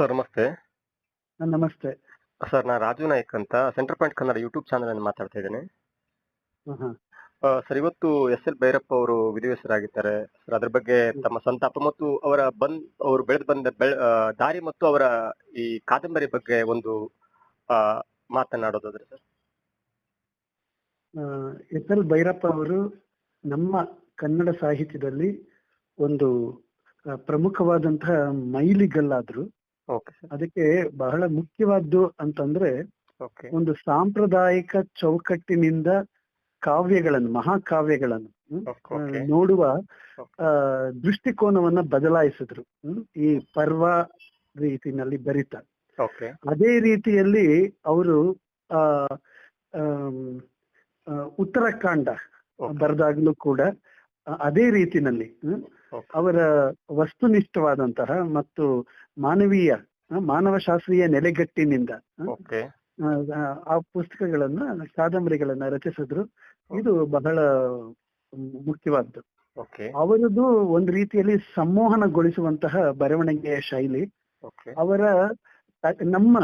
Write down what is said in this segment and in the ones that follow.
Sir ನಮಸ್ತೆ. ನಮಸ್ತೆ. Sir ನಾನು ರಾಜು ನಾಯಕ್ ಅಂತ centre point Kannada YouTube channel ಅಲ್ಲಿ ಮಾತಾಡ್ತಾ ಇದ್ದೇನೆ. ಸರ್ ಇವತ್ತು ಎಸ್ ಎಲ್ ಭೈರಪ್ಪ ಅವರು ವಿಧಿವಸರಾಗಿದ್ದಾರೆ ಸರ್ ಅದ್ರ ಬಗ್ಗೆ ತಮ್ಮ ಸಂತಾಪ ಮತ್ತು ಅವರ ಬಂದ್ ಅವರು ಬೆಳೆದು ಬಂದ ದಾರಿ ಮತ್ತು ಅವರ ಈ ಕಾದಂಬರಿ ಬಗ್ಗೆ ಒಂದು ಮಾತನಾಡೋದಾದ್ರೆ ಸರ್. ಎಸ್ ಎಲ್ ಭೈರಪ್ಪ ಅವರು ನಮ್ಮ ಕನ್ನಡ ಸಾಹಿತ್ಯದಲ್ಲಿ ಒಂದು ಪ್ರಮುಖವಾದಂತಹ ಮೈಲಿಗಲ್ಲಾದ್ರು ಅದಕ್ಕೆ ಬಹಳ ಮುಖ್ಯವಾದ್ದು ಅಂತಂದ್ರೆ ಒಂದು ಸಾಂಪ್ರದಾಯಿಕ ಚೌಕಟ್ಟಿನಿಂದ ಕಾವ್ಯಗಳನ್ನು ಮಹಾಕಾವ್ಯಗಳನ್ನು ನೋಡುವ. ದೃಷ್ಟಿಕೋನವನ್ನ ಬದಲಾಯಿಸಿದ್ರು ಹ್ಮ್, ಈ ಪರ್ವ ರೀತಿನಲ್ಲಿ ಬರಿತ ಅದೇ ರೀತಿಯಲ್ಲಿ ಅವರು ಆ ಉತ್ತರಾಖಂಡ. ಬರೆದಾಗ್ಲೂ ಕೂಡ ಅದೇ ರೀತಿನಲ್ಲಿ. ಅವರ ವಸ್ತುನಿಷ್ಠವಾದಂತಹ ಮತ್ತು ಮಾನವೀಯ ಮಾನವ ಮಾನವಶಾಸ್ತ್ರೀಯ ನೆಲೆಗಟ್ಟಿನಿಂದ ಆ, ಪುಸ್ತಕಗಳನ್ನ ಕಾದಂಬರಿಗಳನ್ನ ರಚಿಸಿದ್ರು. ಇದು ಬಹಳ ಮುಖ್ಯವಾದ್ದು. ಅವರದು ಒಂದು ರೀತಿಯಲ್ಲಿ ಸಂಮೋಹನಗೊಳಿಸುವಂತಹ ಬರವಣಿಗೆಯ ಶೈಲಿ. ಅವರ ನಮ್ಮ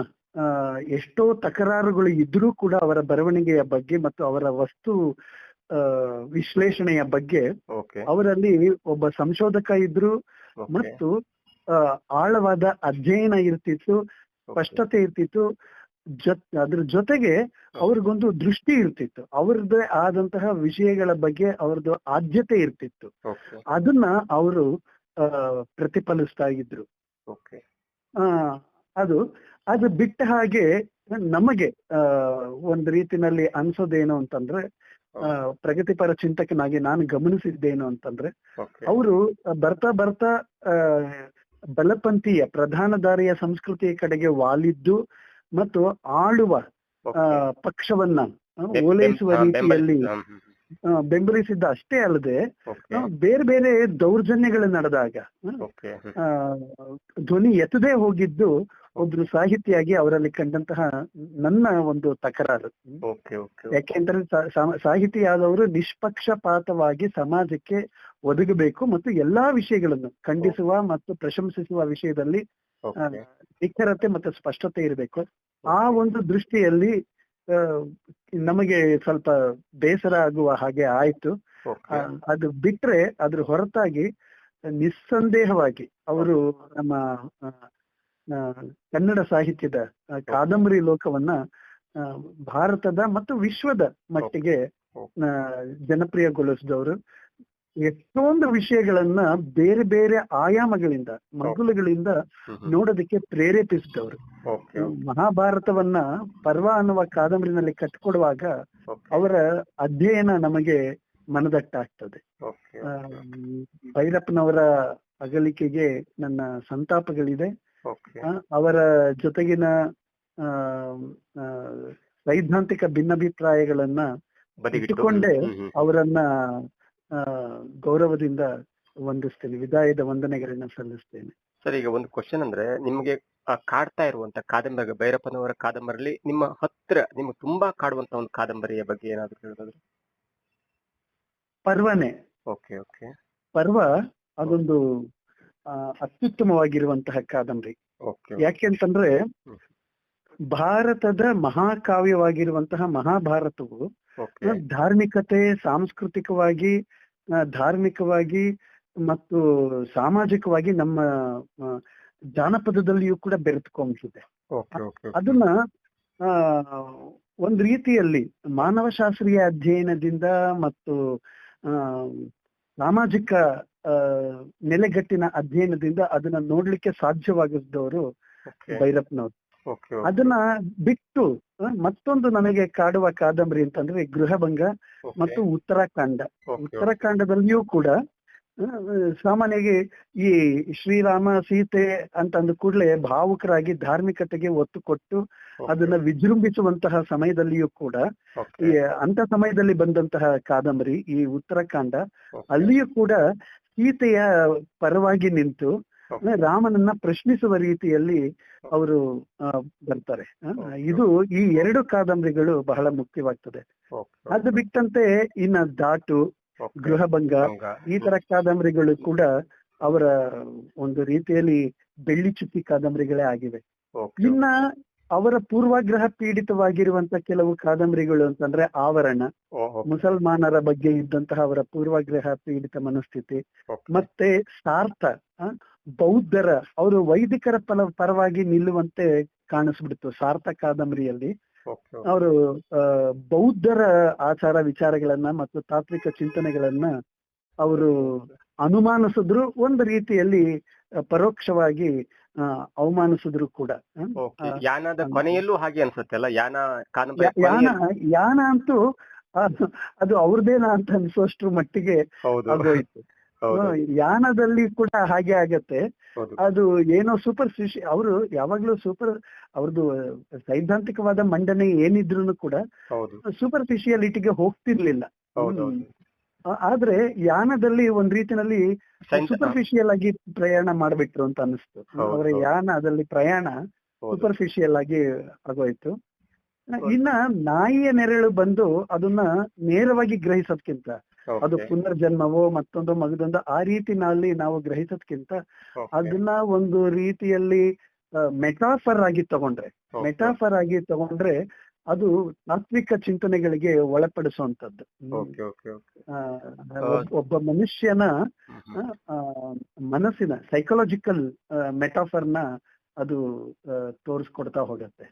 ಎಷ್ಟೋ ತಕರಾರುಗಳು ಇದ್ರೂ ಕೂಡ ಅವರ ಬರವಣಿಗೆಯ ಬಗ್ಗೆ ಮತ್ತು ಅವರ ವಸ್ತು ವಿಶ್ಲೇಷಣೆಯ ಬಗ್ಗೆ ಅವರಲ್ಲಿ ಒಬ್ಬ ಸಂಶೋಧಕ ಇದ್ರು ಮತ್ತು ಆಳವಾದ ಅಧ್ಯಯನ ಇರ್ತಿತ್ತು ಸ್ಪಷ್ಟತೆ ಇರ್ತಿತ್ತು ಜೊತ್ ಅದ್ರ ಜೊತೆಗೆ ಅವ್ರಿಗೊಂದು ದೃಷ್ಟಿ ಇರ್ತಿತ್ತು. ಅವ್ರದ್ದೇ ಆದಂತಹ ವಿಷಯಗಳ ಬಗ್ಗೆ ಅವ್ರದ್ದು ಆದ್ಯತೆ ಇರ್ತಿತ್ತು. ಅದನ್ನ ಅವರು ಪ್ರತಿಫಲಿಸ್ತಾ ಇದ್ರು. ಓಕೆ. ಆ, ಅದು ಅದು ಬಿಟ್ಟ ಹಾಗೆ ನಮಗೆ ಒಂದು ರೀತಿನಲ್ಲಿ ಅನ್ಸೋದೇನು ಅಂತಂದ್ರೆ ಪ್ರಗತಿಪರ ಚಿಂತಕನಾಗಿ ನಾನು ಗಮನಿಸಿದ್ದೇನು ಅಂತಂದ್ರೆ ಅವರು ಬರ್ತಾ ಬರ್ತಾ ಬಲಪಂಥೀಯ ಪ್ರಧಾನ ದಾರಿಯ ಸಂಸ್ಕೃತಿಯ ಕಡೆಗೆ ವಾಲಿದ್ದು ಮತ್ತು ಆಳುವ ಪಕ್ಷವನ್ನ ಓಲೈಸುವ ರೀತಿಯಲ್ಲಿ ಬೆಂಬಲಿಸಿದ್ದ ಅಷ್ಟೇ ಅಲ್ಲದೆ ಬೇರೆ ಬೇರೆ ದೌರ್ಜನ್ಯಗಳು ನಡೆದಾಗ ಧ್ವನಿ ಎತ್ತದೇ ಹೋಗಿದ್ದು ಒಬ್ರು ಸಾಹಿತಿಯಾಗಿ ಅವರಲ್ಲಿ ಕಂಡಂತಹ ನನ್ನ ಒಂದು ತಕರಾರು. ಯಾಕೆಂದ್ರೆ ಸಾಹಿತಿಯಾದವರು ನಿಷ್ಪಕ್ಷಪಾತವಾಗಿ ಸಮಾಜಕ್ಕೆ ಒದಗಬೇಕು ಮತ್ತು ಎಲ್ಲಾ ವಿಷಯಗಳನ್ನು ಖಂಡಿಸುವ ಮತ್ತು ಪ್ರಶಂಸಿಸುವ ವಿಷಯದಲ್ಲಿ ನಿಖರತೆ ಮತ್ತು ಸ್ಪಷ್ಟತೆ ಇರಬೇಕು. ಆ ಒಂದು ದೃಷ್ಟಿಯಲ್ಲಿ ನಮಗೆ ಸ್ವಲ್ಪ ಬೇಸರ ಆಗುವ ಹಾಗೆ ಆಯ್ತು. ಅದು ಬಿಟ್ರೆ ಅದ್ರ ಹೊರತಾಗಿ ನಿಸ್ಸಂದೇಹವಾಗಿ ಅವರು ನಮ್ಮ ಕನ್ನಡ ಸಾಹಿತ್ಯದ ಕಾದಂಬರಿ ಲೋಕವನ್ನ ಭಾರತದ ಮತ್ತು ವಿಶ್ವದ ಮಟ್ಟಿಗೆ ಜನಪ್ರಿಯಗೊಳಿಸಿದವರು. ಎಷ್ಟೊಂದು ವಿಷಯಗಳನ್ನ ಬೇರೆ ಬೇರೆ ಆಯಾಮಗಳಿಂದ ಮಗುಲುಗಳಿಂದ ನೋಡೋದಕ್ಕೆ ಪ್ರೇರೇಪಿಸಿದವರು. ಮಹಾಭಾರತವನ್ನ ಪರ್ವ ಅನ್ನುವ ಕಾದಂಬರಿನಲ್ಲಿ ಕಟ್ಕೊಡುವಾಗ ಅವರ ಅಧ್ಯಯನ ನಮಗೆ ಮನದಟ್ಟಾಗ್ತದೆ. ಭೈರಪ್ಪನವರ ಅಗಲಿಕೆಗೆ ನನ್ನ ಸಂತಾಪಗಳಿದೆ. ಅವರ ಜೊತೆಗಿನ ಸೈದ್ಧಾಂತಿಕ ಭಿನ್ನಾಭಿಪ್ರಾಯಗಳನ್ನ ಇಟ್ಟುಕೊಂಡೇ. ಅವರನ್ನ ಗೌರವದಿಂದ ವಂದಿಸ್ತೇನೆ ವಿದಾಯದ ವಂದನೆಗಳನ್ನ ಸಲ್ಲಿಸ್ತೇನೆ. ಸರ್ ಈಗ ಒಂದು ಕ್ವಶನ್ ಅಂದ್ರೆ ನಿಮ್ಗೆ ಕಾಡ್ತಾ ಇರುವಂತ ಕಾದಂಬರಿ ಭೈರಪ್ಪನವರ ಕಾದಂಬರಿಲಿ ನಿಮ್ಮ ಹತ್ರ ನಿಮ್ಗೆ ತುಂಬಾ ಕಾಡುವಂತ ಒಂದು ಕಾದಂಬರಿಯ ಬಗ್ಗೆ ಏನಾದ್ರು ಹೇಳೋದಾದ್ರೆ? ಪರ್ವನೆ. ಓಕೆ ಓಕೆ ಪರ್ವ ಅದೊಂದು ಅತ್ಯುತ್ತಮವಾಗಿರುವಂತಹ ಕಾದಂಬರಿ. ಯಾಕೆಂತಂದ್ರೆ. ಭಾರತದ ಮಹಾಕಾವ್ಯವಾಗಿರುವಂತಹ ಮಹಾಭಾರತವು ಧಾರ್ಮಿಕತೆ ಸಾಂಸ್ಕೃತಿಕವಾಗಿ ಧಾರ್ಮಿಕವಾಗಿ ಮತ್ತು ಸಾಮಾಜಿಕವಾಗಿ ನಮ್ಮ ಜಾನಪದದಲ್ಲಿಯೂ ಕೂಡ ಬೆರೆತುಕೊಂಡಿದೆ ಅದನ್ನ ಆ, ಒಂದ್ ರೀತಿಯಲ್ಲಿ ಮಾನವಶಾಸ್ತ್ರೀಯ ಅಧ್ಯಯನದಿಂದ ಮತ್ತು ಆ, ಸಾಮಾಜಿಕ ನೆಲೆಗಟ್ಟಿನ ಅಧ್ಯಯನದಿಂದ ಅದನ್ನ ನೋಡ್ಲಿಕ್ಕೆ ಸಾಧ್ಯವಾಗಿದ್ದವರು ಭೈರಪ್ಪನವರು. ಅದನ್ನ ಬಿಟ್ಟು ಮತ್ತೊಂದು ನನಗೆ ಕಾಡುವ ಕಾದಂಬರಿ ಅಂತಂದ್ರೆ ಗೃಹಭಂಗ ಮತ್ತು ಉತ್ತರಾಖಂಡ. ಉತ್ತರಾಖಂಡದಲ್ಲಿಯೂ ಕೂಡ ಸಾಮಾನ್ಯವಾಗಿ ಈ ಶ್ರೀರಾಮ ಸೀತೆ ಅಂತ ಅಂದ ಕೂಡಲೇ ಭಾವುಕರಾಗಿ ಧಾರ್ಮಿಕತೆಗೆ ಒತ್ತು ಕೊಟ್ಟು ಅದನ್ನ ವಿಜೃಂಭಿಸುವಂತಹ ಸಮಯದಲ್ಲಿಯೂ ಕೂಡ ಈ ಅಂತ ಸಮಯದಲ್ಲಿ ಬಂದಂತಹ ಕಾದಂಬರಿ ಈ ಉತ್ತರಾಖಂಡ ಅಲ್ಲಿಯೂ ಕೂಡ ಸೀತೆಯ ಪರವಾಗಿ ನಿಂತು ರಾಮನನ್ನ ಪ್ರಶ್ನಿಸುವ ರೀತಿಯಲ್ಲಿ ಅವರು ಬರ್ತಾರೆ. ಇದು ಈ ಎರಡು ಕಾದಂಬರಿಗಳು ಬಹಳ ಮುಖ್ಯವಾಗ್ತದೆ. ಅದು ಬಿಟ್ಟಂತೆ ಇನ್ನ ದಾಟು ಗೃಹಭಂಗ ಈ ತರ ಕಾದಂಬರಿಗಳು ಕೂಡ ಅವರ ಒಂದು ರೀತಿಯಲ್ಲಿ ಬೆಳ್ಳಿ ಚುಕ್ಕಿ ಕಾದಂಬರಿಗಳೇ ಆಗಿವೆ. ಇನ್ನ ಅವರ ಪೂರ್ವಾಗ್ರಹ ಪೀಡಿತವಾಗಿರುವಂತ ಕೆಲವು ಕಾದಂಬರಿಗಳು ಅಂತಂದ್ರೆ ಆವರಣ ಮುಸಲ್ಮಾನರ ಬಗ್ಗೆ ಇದ್ದಂತಹ ಅವರ ಪೂರ್ವಾಗ್ರಹ ಪೀಡಿತ ಮನಸ್ಥಿತಿ ಮತ್ತೆ ಸಾರ್ಥ ಬೌದ್ಧರ ಅವರು ವೈದಿಕರ ಪರ ಪರವಾಗಿ ನಿಲ್ಲುವಂತೆ ಕಾಣಿಸ್ಬಿಡ್ತು ಸಾರ್ಥ ಕಾದಂಬರಿಯಲ್ಲಿ. ಅವರು ಬೌದ್ಧರ ಆಚಾರ ವಿಚಾರಗಳನ್ನ ಮತ್ತು ತಾತ್ವಿಕ ಚಿಂತನೆಗಳನ್ನ ಅವರು ಅನುಮಾನಿಸಿದ್ರು ಒಂದು ರೀತಿಯಲ್ಲಿ ಪರೋಕ್ಷವಾಗಿ ಅವಮಾನಿಸಿದ್ರು ಕೂಡ. ಯಾನದ ಕೊನೆಯಲ್ಲೂ ಹಾಗೆ ಅನ್ಸುತ್ತೆ ಅಲ್ಲ? ಯಾನ ಯಾನ ಯಾನ ಅಂತೂ ಅದು- ಅವ್ರದೇನಾ ಅಂತ ಅನ್ಸೋಷ್ಟ್ರ ಮಟ್ಟಿಗೆ ಆಗೋಯ್ತು. ಯಾನದಲ್ಲಿ ಕೂಡ ಹಾಗೆ ಆಗತ್ತೆ. ಅದು ಏನೋ ಸೂಪರ್ ಸ್ಟಿಷಿ ಅವರು ಯಾವಾಗ್ಲೂ ಸೂಪರ್ ಅವ್ರದ್ದು ಸೈದ್ಧಾಂತಿಕವಾದ ಮಂಡನೆ ಏನಿದ್ರು ಕೂಡ ಸೂಪರ್ ಸೂಪರ್ಫಿಷಿಯಾಲಿಟಿಗೆ ಹೋಗ್ತಿರ್ಲಿಲ್ಲ. ಆದ್ರೆ ಯಾನದಲ್ಲಿ ಒಂದ್ ರೀತಿನಲ್ಲಿ ಸೂಪರ್ಫಿಷಿಯಲ್ ಆಗಿ ಪ್ರಯಾಣ ಮಾಡ್ಬಿಟ್ರು ಅಂತ ಅನಿಸ್ತು ಅವರ. ಯಾನದಲ್ಲಿ ಪ್ರಯಾಣ ಸೂಪರ್ಫಿಷಿಯಲ್ ಆಗಿ ಆಗೋಯ್ತು. ಇನ್ನ ನಾಯಿಯ ನೆರಳು ಬಂದು ಅದನ್ನ ನೇರವಾಗಿ ಗ್ರಹಿಸೋದ್ಕಿಂತ. ಅದು ಪುನರ್ಜನ್ಮವೋ ಮತ್ತೊಂದು ಮಗದೊಂದು ಆ ರೀತಿನಲ್ಲಿ ನಾವು ಗ್ರಹಿಸೋದ್ಕಿಂತ ಅದನ್ನ ಒಂದು ರೀತಿಯಲ್ಲಿ ಮೆಟಾಫರ್ ಆಗಿ ತಗೊಂಡ್ರೆ. ಮೆಟಾಫರ್ ಆಗಿ ತಗೊಂಡ್ರೆ ಅದು ತಾತ್ವಿಕ ಚಿಂತನೆಗಳಿಗೆ ಒಳಪಡಿಸುವಂತದ್ದು ಒಬ್ಬ ಮನುಷ್ಯನ ಮನಸ್ಸಿನ ಸೈಕಲಾಜಿಕಲ್ ಮೆಟಾಫರ್ನ ಅದು ತೋರಿಸ್ಕೊಡ್ತಾ ಹೋಗತ್ತೆ.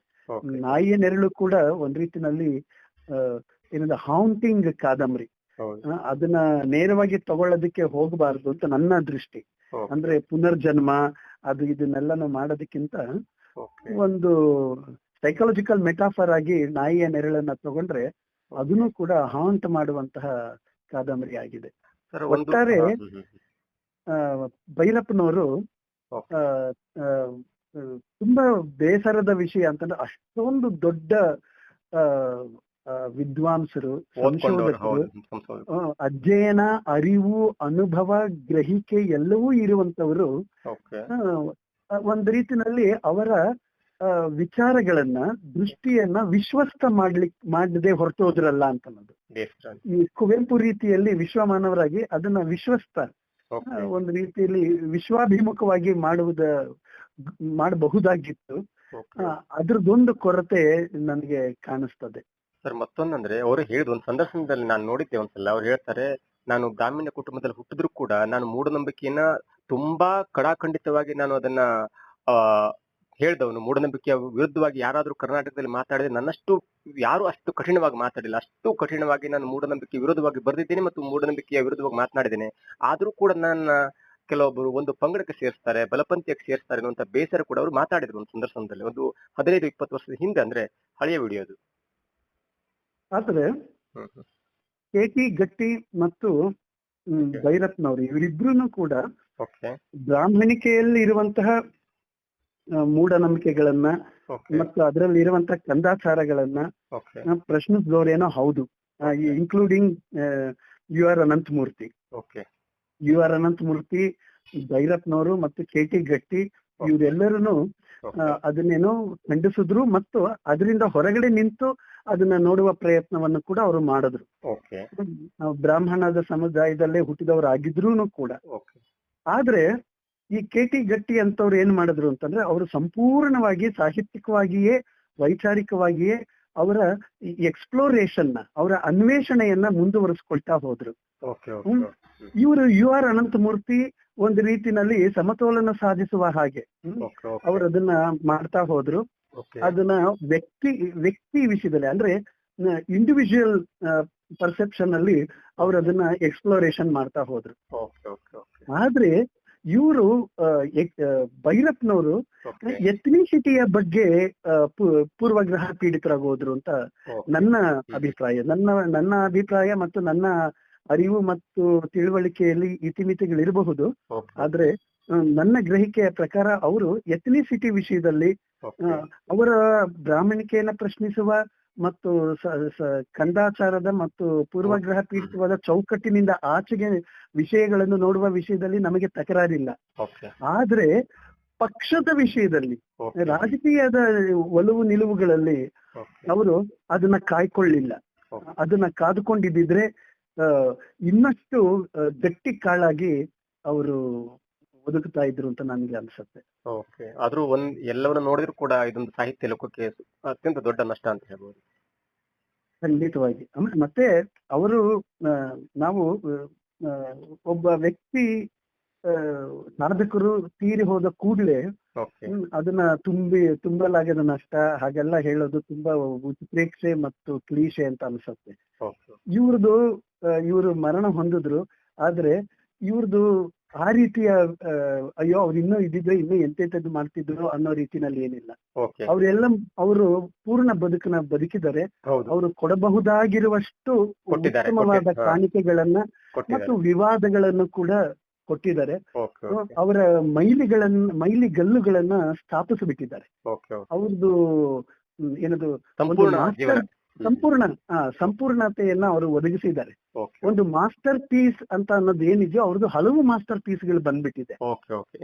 ನಾಯಿಯ ನೆರಳು ಕೂಡ ಒಂದ್ ರೀತಿನಲ್ಲಿ ಏನಂದ್ರೆ ಹೌಂಟಿಂಗ್ ಕಾದಂಬರಿ. ಅದನ್ನ ನೇರವಾಗಿ ತಗೊಳ್ಳೋದಕ್ಕೆ ಹೋಗಬಾರದು ಅಂತ ನನ್ನ ದೃಷ್ಟಿ. ಅಂದ್ರೆ ಪುನರ್ಜನ್ಮ ಅದು ಇದನ್ನೆಲ್ಲ ಮಾಡೋದಕ್ಕಿಂತ ಒಂದು ಸೈಕಾಲಜಿಕಲ್ ಮೆಟಾಫರ್ ಆಗಿ ನಾಯಿಯ ನೆರಳನ್ನ ತಗೊಂಡ್ರೆ ಅದನ್ನು ಕೂಡ ಹಾಂಟ್ ಮಾಡುವಂತಹ ಕಾದಂಬರಿ ಆಗಿದೆ. ಒಟ್ಟಾರೆ- ಭೈರಪ್ಪನವರು ತುಂಬಾ ಬೇಸರದ ವಿಷಯ ಅಂತಂದ್ರೆ ಅಷ್ಟೊಂದು ದೊಡ್ಡ ವಿದ್ವಾಂಸರು ಸಂಶೋಧಕರು ಅಧ್ಯಯನ ಅರಿವು ಅನುಭವ ಗ್ರಹಿಕೆ ಎಲ್ಲವೂ ಇರುವಂತವರು ಒಂದು ರೀತಿನಲ್ಲಿ ಅವರ ವಿಚಾರಗಳನ್ನ ದೃಷ್ಟಿಯನ್ನ ವಿಶ್ವಸ್ತ ಮಾಡ್ಲಿಕ್ ಮಾಡದೆ ಹೊರಟೋದ್ರಲ್ಲ ಅಂತ ಅನ್ನೋದು ಈ ಕುವೆಂಪು ರೀತಿಯಲ್ಲಿ ವಿಶ್ವಮಾನವರಾಗಿ ಅದನ್ನ ವಿಶ್ವಸ್ತ ಒಂದು ರೀತಿಯಲ್ಲಿ ವಿಶ್ವಾಭಿಮುಖವಾಗಿ ಮಾಡುವುದ ಮಾಡಬಹುದಾಗಿತ್ತು. ಅದ್ರದ್ದೊಂದು ಕೊರತೆ ನನಗೆ ಕಾಣಿಸ್ತದೆ. ಸರ್ ಮತ್ತೊಂದಂದ್ರೆ ಅವರು ಹೇಳಿದ ಒಂದು ಸಂದರ್ಶನದಲ್ಲಿ ನಾನು ನೋಡಿದ್ದೆ ಒಂದ್ಸಲ ಅವ್ರು ಹೇಳ್ತಾರೆ ನಾನು ಗ್ರಾಮೀಣ ಕುಟುಂಬದಲ್ಲಿ ಹುಟ್ಟಿದ್ರು ಕೂಡ ನಾನು ಮೂಢನಂಬಿಕೆಯನ್ನ ತುಂಬಾ ಕಡಾಖಂಡಿತವಾಗಿ ನಾನು ಅದನ್ನ ಆ ಹೇಳ್ದವನು. ಮೂಢನಂಬಿಕೆಯ ವಿರುದ್ಧವಾಗಿ ಯಾರಾದ್ರೂ ಕರ್ನಾಟಕದಲ್ಲಿ ಮಾತಾಡಿದ್ರೆ ನನ್ನಷ್ಟು ಯಾರು ಅಷ್ಟು ಕಠಿಣವಾಗಿ ಮಾತಾಡಿಲ್ಲ. ಅಷ್ಟು ಕಠಿಣವಾಗಿ ನಾನು ಮೂಢನಂಬಿಕೆ ವಿರೋಧವಾಗಿ ಬರೆದಿದ್ದೇನೆ ಮತ್ತು ಮೂಢನಂಬಿಕೆಯ ವಿರುದ್ಧವಾಗಿ ಮಾತನಾಡಿದ್ದೇನೆ. ಆದ್ರೂ ಕೂಡ ನನ್ನ ಕೆಲವೊಬ್ಬರು ಒಂದು ಪಂಗಡಕ್ಕೆ ಸೇರಿಸ್ತಾರೆ ಬಲಪಂಥೀಯಕ್ಕೆ ಸೇರಿಸ್ತಾರೆ ಅನ್ನುವಂತ ಬೇಸರ ಕೂಡ ಅವರು ಮಾತಾಡಿದ್ರು ಒಂದು ಸಂದರ್ಶನದಲ್ಲಿ. ಒಂದು ಹದಿನೈದು ಇಪ್ಪತ್ತು ವರ್ಷದ ಹಿಂದೆ ಅಂದ್ರೆ ಹಳೆಯ ವಿಡಿಯೋ ಅದು. ಆದ್ರೆ ಹ್ಮ್ ಹ್ಮ್. ಕೆ ಟಿ ಗಟ್ಟಿ ಮತ್ತು ಭೈರತ್ನ ಅವರು ಇವರಿಬ್ರು ಕೂಡ ಬ್ರಾಹ್ಮಣಿಕೆಯಲ್ಲಿ ಇರುವಂತಹ ಮೂಢನಂಬಿಕೆಗಳನ್ನ ಮತ್ತು ಅದರಲ್ಲಿ ಇರುವಂತಹ ಕಂದಾಚಾರಗಳನ್ನ ಪ್ರಶ್ನಿಸಿದವರೇನೋ ಹೌದು. Including U R Ananthamurthy. Okay. U R Ananthamurthy ಭೈರಪ್ನವರು ಮತ್ತು ಕೆ ಟಿ ಗಟ್ಟಿ ಇವರೆಲ್ಲರೂ ಅದನ್ನೇನು ಖಂಡಿಸಿದ್ರು ಮತ್ತು ಅದರಿಂದ ಹೊರಗಡೆ ನಿಂತು ಅದನ್ನ ನೋಡುವ ಪ್ರಯತ್ನವನ್ನು ಕೂಡ ಅವರು ಮಾಡಿದ್ರು. ಬ್ರಾಹ್ಮಣದ ಸಮುದಾಯದಲ್ಲೇ ಹುಟ್ಟಿದವರಾಗಿದ್ರೂ ಕೂಡ. ಆದ್ರೆ ಈ ಕೆ ಟಿ ಗಟ್ಟಿ ಅಂತವ್ರು ಏನ್ ಮಾಡಿದ್ರು ಅಂತಂದ್ರೆ ಅವರು ಸಂಪೂರ್ಣವಾಗಿ ಸಾಹಿತ್ಯಿಕವಾಗಿಯೇ ವೈಚಾರಿಕವಾಗಿಯೇ ಅವರ ಎಕ್ಸ್ಪ್ಲೋರೇಷನ್ನ ಅವರ ಅನ್ವೇಷಣೆಯನ್ನ ಮುಂದುವರಿಸ್ಕೊಳ್ತಾ ಹೋದ್ರು. ಇವರು ಯು ಆರ್ ಅನಂತಮೂರ್ತಿ ಒಂದು ರೀತಿನಲ್ಲಿ ಸಮತೋಲನ ಸಾಧಿಸುವ ಹಾಗೆ. ಅವರು ಅದನ್ನ ಮಾಡ್ತಾ ಹೋದ್ರು. ಅದನ್ನ ವ್ಯಕ್ತಿ ವ್ಯಕ್ತಿ ವಿಷಯದಲ್ಲಿ ಅಂದ್ರೆ ಇಂಡಿವಿಜುವಲ್ ಪರ್ಸೆಪ್ಷನ್ ಅಲ್ಲಿ ಅವರು ಅದನ್ನ ಎಕ್ಸ್ಪ್ಲೋರೇಷನ್ ಮಾಡ್ತಾ ಹೋದ್ರು. ಆದ್ರೆ ಇವರು ಭೈರಪ್ನವರು ಓಕೆ ಎಥ್ನಿಸಿಟಿಯ ಬಗ್ಗೆ ಪೂರ್ವಗ್ರಹ ಪೀಡಿತರಾಗೋದ್ರು ಅಂತ ನನ್ನ ಅಭಿಪ್ರಾಯ. ನನ್ನ ನನ್ನ ಅಭಿಪ್ರಾಯ ಮತ್ತು ನನ್ನ ಅರಿವು ಮತ್ತು ತಿಳುವಳಿಕೆಯಲ್ಲಿ ಇತಿಮಿತಿಗಳಿರಬಹುದು. ಆದ್ರೆ ನನ್ನ ಗ್ರಹಿಕೆಯ ಪ್ರಕಾರ ಅವರು ಎಥ್ನಿಸಿಟಿ ವಿಷಯದಲ್ಲಿ ಅವರ ಬ್ರಾಹ್ಮಣಿಕೆಯನ್ನ ಪ್ರಶ್ನಿಸುವ ಮತ್ತು ಕಂದಾಚಾರದ ಮತ್ತು ಪೂರ್ವಗ್ರಹ ಪೀಡಿತವಾದ ಚೌಕಟ್ಟಿನಿಂದ ಆಚೆಗೆ ವಿಷಯಗಳನ್ನು ನೋಡುವ ವಿಷಯದಲ್ಲಿ ನಮಗೆ ತಕರಾರಿಲ್ಲ. ಆದ್ರೆ ಪಕ್ಷದ ವಿಷಯದಲ್ಲಿ ರಾಜಕೀಯದ ಒಲವು ನಿಲುವುಗಳಲ್ಲಿ ಅವರು ಅದನ್ನ ಕಾಯ್ಕೊಳ್ಳಿಲ್ಲ. ಅದನ್ನ ಕಾದುಕೊಂಡಿದ್ದಿದ್ರೆ ಇನ್ನಷ್ಟು ಗಟ್ಟಿ ಕಾಳಾಗಿ ಅವರು ಬದುಕ್ತಾ ಇದ್ರು ಅಂತ ನನಗೆ ಅನ್ಸುತ್ತೆ. ಓಕೆ ಆದ್ರೂ ಒಂದ್ ಎಲ್ಲವನ್ನ ನೋಡಿದ್ರು ಕೂಡ ಇದೊಂದು ಸಾಹಿತ್ಯ ಲೋಕಕ್ಕೆ ಅತ್ಯಂತ ದೊಡ್ಡ ನಷ್ಟ ಅಂತ ಹೇಳ್ಬೋದು. ಖಂಡಿತವಾಗಿ. ಮತ್ತೆ ಅವರು ನಾವು ಒಬ್ಬ ವ್ಯಕ್ತಿ ಸಾಧಕರು ತೀರಿ ಹೋದ ಕೂಡಲೇ ಅದನ್ನ ತುಂಬಿ ತುಂಬಲಾಗದ ನಷ್ಟ ಹಾಗೆಲ್ಲ ಹೇಳೋದು ತುಂಬಾ ಉತ್ಪ್ರೇಕ್ಷೆ ಮತ್ತು ಕ್ಲೀಶೆ ಅಂತ ಅನ್ಸುತ್ತೆ. ಇವ್ರದ್ದು ಇವರು ಮರಣ ಹೊಂದಿದ್ರು ಆದ್ರೆ ಇವ್ರದ್ದು ಆ ರೀತಿಯ ಅಯ್ಯೋ ಅವ್ರು ಇನ್ನೂ ಇದ್ದಿದ್ರೆ ಇನ್ನೂ ಎಂತೆಂತದ್ದು ಮಾಡ್ತಿದ್ರು ಅನ್ನೋ ರೀತಿನಲ್ಲಿ ಏನಿಲ್ಲ. ಅವರೆಲ್ಲ ಅವರು ಪೂರ್ಣ ಬದುಕನ್ನ ಬದುಕಿದರೆ ಅವರು ಕೊಡಬಹುದಾಗಿರುವಷ್ಟು ಉತ್ತಮವಾದ. ಕಾಣಿಕೆಗಳನ್ನ ಮತ್ತು ವಿವಾದಗಳನ್ನು ಕೂಡ ಕೊಟ್ಟಿದ್ದಾರೆ. ಅವರ ಮೈಲಿಗಳನ್ನ ಮೈಲಿಗಲ್ಲುಗಳನ್ನ ಸ್ಥಾಪಿಸಿಬಿಟ್ಟಿದ್ದಾರೆ. ಅವ್ರದ್ದು ಏನದು ಸಂಪೂರ್ಣ ಸಂಪೂರ್ಣತೆಯನ್ನ ಅವರು ಒದಗಿಸಿದ್ದಾರೆ. ಒಂದು ಮಾಸ್ಟರ್ ಪೀಸ್ ಅಂತ ಅನ್ನೋದು ಏನಿದೆಯೋ ಅವ್ರದ್ದು ಹಲವು ಮಾಸ್ಟರ್ ಪೀಸ್ಗಳು ಬಂದ್ಬಿಟ್ಟಿದೆ. Okay okay.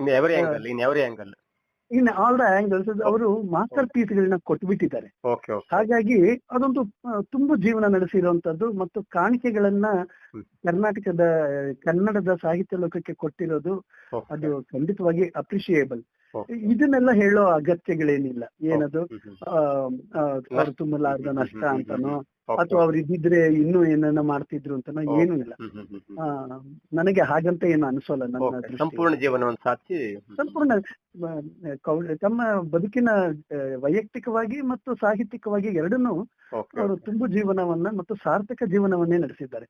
In all the angles ಅವರು ಮಾಸ್ಟರ್ ಪೀಸ್ಗಳನ್ನ ಕೊಟ್ಬಿಟ್ಟಿದ್ದಾರೆ. Okay okay. ಹಾಗಾಗಿ ಅದೊಂದು ತುಂಬಾ ಜೀವನ ನಡೆಸಿರುವಂತದ್ದು ಮತ್ತು ಕಾಣಿಕೆಗಳನ್ನ ಕರ್ನಾಟಕದ ಕನ್ನಡದ ಸಾಹಿತ್ಯ ಲೋಕಕ್ಕೆ ಕೊಟ್ಟಿರೋದು ಅದು ಖಂಡಿತವಾಗಿ ಅಪ್ರಿಶಿಯೇಬಲ್ ಓಕೆ ಇದನ್ನೆಲ್ಲ ಹೇಳೋ ಅಗತ್ಯಗಳೇನಿಲ್ಲ. ಏನದು? ತುಂಬಲಾರ್ದ ನಷ್ಟ ಅಂತನೋ ಅಥವಾ ಅವ್ರು ಇದ್ದಿದ್ರೆ ಇನ್ನೂ ಏನನ್ನ ಮಾಡ್ತಿದ್ರು ಅಂತನೋ ಏನು ಇಲ್ಲ. ನನಗೆ ಹಾಗಂತ ಏನು ಅನ್ಸೋಲ್ಲ ನನ್ನ. ಸಂಪೂರ್ಣ ಜೀವನವನ್ನು ಸಾಧಿಸಿ? ಸಂಪೂರ್ಣ ತಮ್ಮ ಬದುಕಿನ ವೈಯಕ್ತಿಕವಾಗಿ ಮತ್ತು ಸಾಹಿತ್ಯಿಕವಾಗಿ ಎರಡನ್ನೂ ಅವರು ತುಂಬು ಜೀವನವನ್ನ ಮತ್ತು ಸಾರ್ಥಕ ಜೀವನವನ್ನೇ ನಡೆಸಿದ್ದಾರೆ.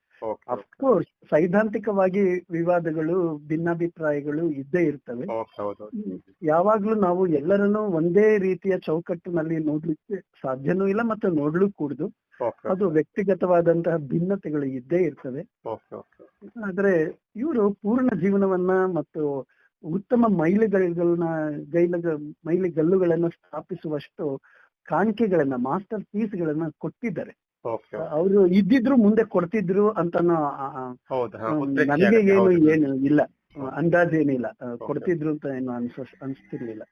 ಅಫ್ಕೋರ್ಸ್ ಸೈದ್ಧಾಂತಿಕವಾಗಿ ವಿವಾದಗಳು ಭಿನ್ನಾಭಿಪ್ರಾಯಗಳು ಇದ್ದೇ ಇರ್ತವೆ. ಯಾವಾಗ್ಲೂ ನಾವು ಎಲ್ಲರನ್ನೂ ಒಂದೇ ರೀತಿಯ ಚೌಕಟ್ಟಿನಲ್ಲಿ ನೋಡ್ಲಿಕ್ಕೆ ಸಾಧ್ಯನೂ ಇಲ್ಲ ಮತ್ತೆ ನೋಡ್ಲು ಕೂಡುದು. ಅದು ವ್ಯಕ್ತಿಗತವಾದಂತಹ ಭಿನ್ನತೆಗಳು ಇದ್ದೇ ಇರ್ತದೆ ಆದ್ರೆ ಇವರು ಪೂರ್ಣ ಜೀವನವನ್ನ ಮತ್ತು ಉತ್ತಮ ಮೈಲಿಗಳನ್ನ ಗೈಲ ಮೈಲಿಗಲ್ಲುಗಳನ್ನ ಸ್ಥಾಪಿಸುವಷ್ಟು ಕಾಣಿಕೆಗಳನ್ನ ಮಾಸ್ಟರ್ ಪೀಸ್ ಗಳನ್ನ ಕೊಟ್ಟಿದ್ದಾರೆ ಅವರು ಇದ್ದಿದ್ರು ಮುಂದೆ ಕೊಡ್ತಿದ್ರು ಅಂತ ನನಗೆ ಏನು ಏನು ಇಲ್ಲ. ಅಂದಾಜೇನಿಲ್ಲ. ಕೊಡ್ತಿದ್ರು ಅಂತ ಏನು ಅನ್ಸ ಅನ್ಸ್ತಿರ್ಲಿಲ್ಲ.